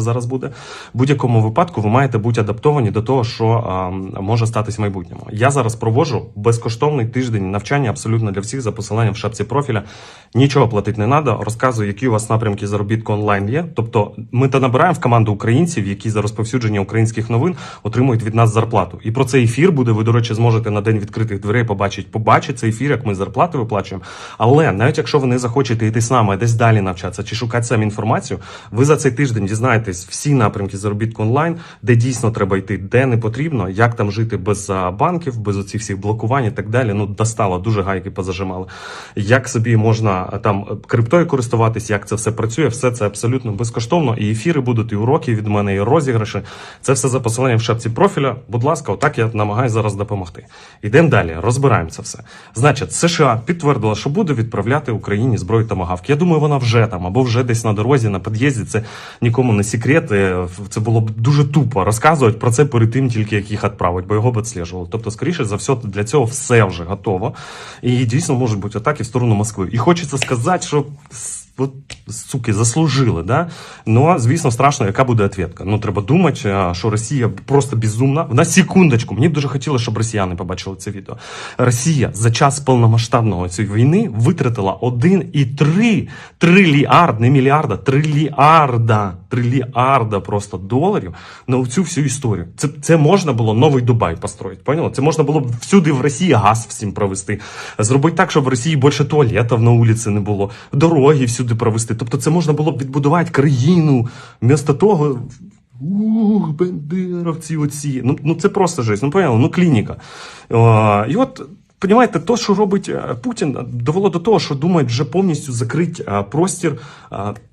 зараз буде. В будь-якому випадку ви маєте бути адаптовані до того, що а, може статись в майбутньому. Я зараз проводжу безкоштовний тиждень навчання абсолютно для всіх за посиланням в шапці профіля. Нічого платити не треба. Розказую, які у вас напрямки заробітку онлайн є. Тобто, ми та набираємо в команду українців, які за розповсюдження українських новин отримують від нас зарплату. І про цей ефір буде. Ви, до речі, зможете на день відкритих дверей побачити. Побачити цей ефір, як ми зарплати виплачуємо. Але навіть якщо ви не захочете йти з нами, десь далі навчатися чи шукати самі інформацію, ви за цей тиждень дізнаєтесь всі напрямки заробітку онлайн, де дійсно треба йти, де не потрібно, як там жити без банків, без оцих всіх блокувань і так далі. Ну достало, дуже гайки позажимали. Як собі можна а, там криптою користуватись, як це все працює, все це абсолютно безкоштовно. І ефіри будуть, і уроки від мене, і розіграші. Це все за посиланням в шапці профіля. Будь ласка, отак я намагаюся зараз допомогти. Йдемо далі, розбираємо це все. Значить, США підтвердила, що буде відправляти Україні зброю тамагавки. Я думаю, вона вже там або вже десь на дорозі, на під'їзді. Це нікому не секрет. Е, Це було б дуже тупо розказувати про це перед тим, тільки як їх відправити, бо його б відслежували. Тобто, скоріше за все, для цього все вже готово. І дійсно можуть бути атаки в сторону Москви. І хочеться сказати, що. с- От, суки, заслужили, да? Ну, звісно, страшно, яка буде відповідка. Ну, треба думати, що Росія просто безумна. На секундочку, мені б дуже хотілося, щоб росіяни побачили це відео. Росія за час повномасштабного цієї війни витратила 1,3 трильярд, не мільярда, трильярда, трильярда просто доларів на цю всю історію. Це, це можна було новий Дубай построїти, поняла? Це можна було б всюди в Росії газ всім провести. Зробити так, щоб в Росії більше туалетів на вулиці не було, дороги всюди провести. Тобто це можна було б відбудувати країну. Вмісто того. Ух, бендеровці оці. Ну, ну це просто жесть. Ну, поняли? Ну, клініка. О, і от, понімаєте, то, що робить е, Путін, довело до того, що думають вже повністю закрити е, простір,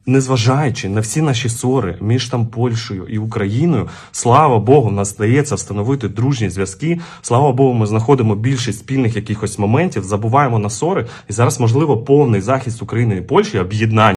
незважаючи на всі наші ссори між там Польщею і Україною. Слава Богу, нас вдається встановити дружні зв'язки. Слава Богу, ми знаходимо більшість спільних якихось моментів, забуваємо на ссори. І зараз, можливо, повний захист України і Польщі, об'єднання.